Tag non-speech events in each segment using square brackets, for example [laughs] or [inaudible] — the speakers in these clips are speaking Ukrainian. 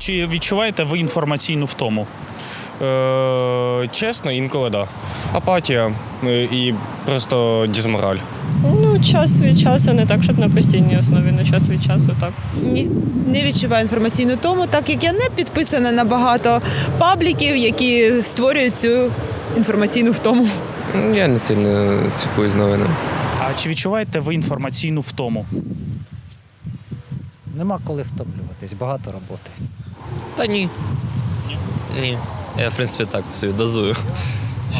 Чи відчуваєте ви інформаційну втому? Е, чесно, інколи да. Апатія е, і просто дізмораль. Ну, час від часу, не так, щоб на постійній основі, на час від часу, так. Ні, не відчуваю інформаційну тому, так як я не підписана на багато пабліків, які створюють цю інформаційну втому. Я не сильно цікуюсь новинами. А чи відчуваєте ви інформаційну втому? Нема коли втомлюватись, багато роботи. Та ні. Ні. Я, в принципі, так собі дозую,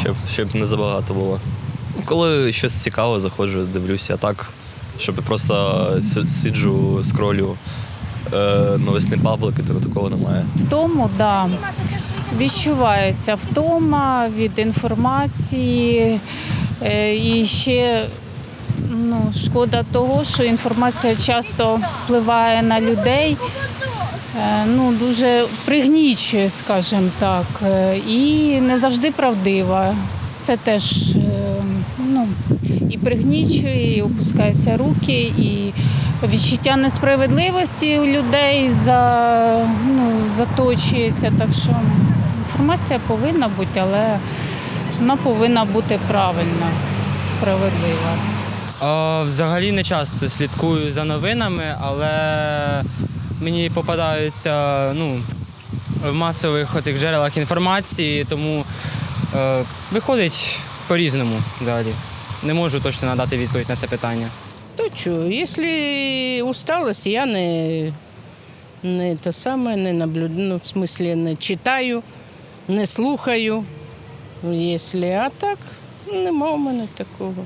щоб, щоб не забагато було. Коли щось цікаве, заходжу, дивлюся, а так, щоб я просто си- сиджу, скролю е, новисні паблики, то такого немає. Втому, да. Відчувається втома від інформації. Е, І ще ну, шкода того, що інформація часто впливає на людей. Е, Ну, дуже пригнічує, скажімо так, е, і не завжди правдива. Це теж е, ну, і пригнічує, і опускаються руки, і відчуття несправедливості у людей за, ну, заточується. Так що інформація повинна бути, але вона повинна бути правильна, справедлива. Е, Взагалі не часто слідкую за новинами, але мені попадаються ну, в масових оцих джерелах інформації, тому е, виходить по-різному взагалі. Не можу точно надати відповідь на це питання. То що, якщо усталость, я не, не те саме, не наблюдаю, ну, в смислі не читаю, не слухаю. Якщо, а так, нема у мене такого.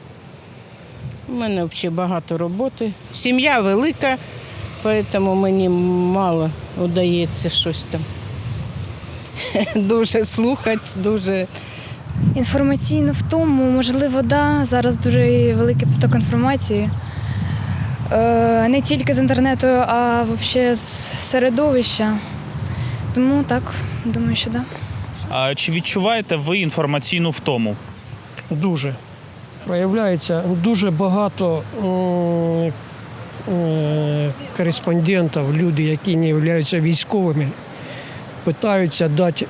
У мене взагалі багато роботи. Сім'я велика, тому мені мало удається щось там. [laughs] Дуже слухати, дуже Інформаційно в тому, можливо, да. Зараз дуже великий поток інформації. Е, Не тільки з інтернету, а взагалі з середовища. Тому так, думаю, що так. Да. А чи відчуваєте ви інформаційну втому? Дуже. Проявляється дуже багато е, кореспондентів, люди, які не являються військовими, питаються дати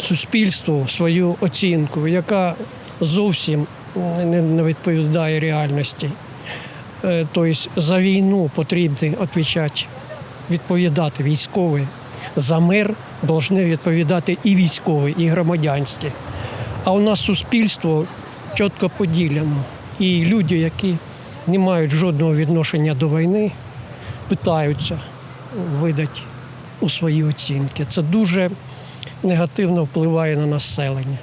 суспільству свою оцінку, яка зовсім не відповідає реальності. Тобто за війну потрібно відповідати, відповідати військові. За мир повинні відповідати і військові, і громадянські. А у нас суспільство чітко поділено. І люди, які не мають жодного відношення до війни, питаються видати у свої оцінки. Це дуже негативно впливає на населення.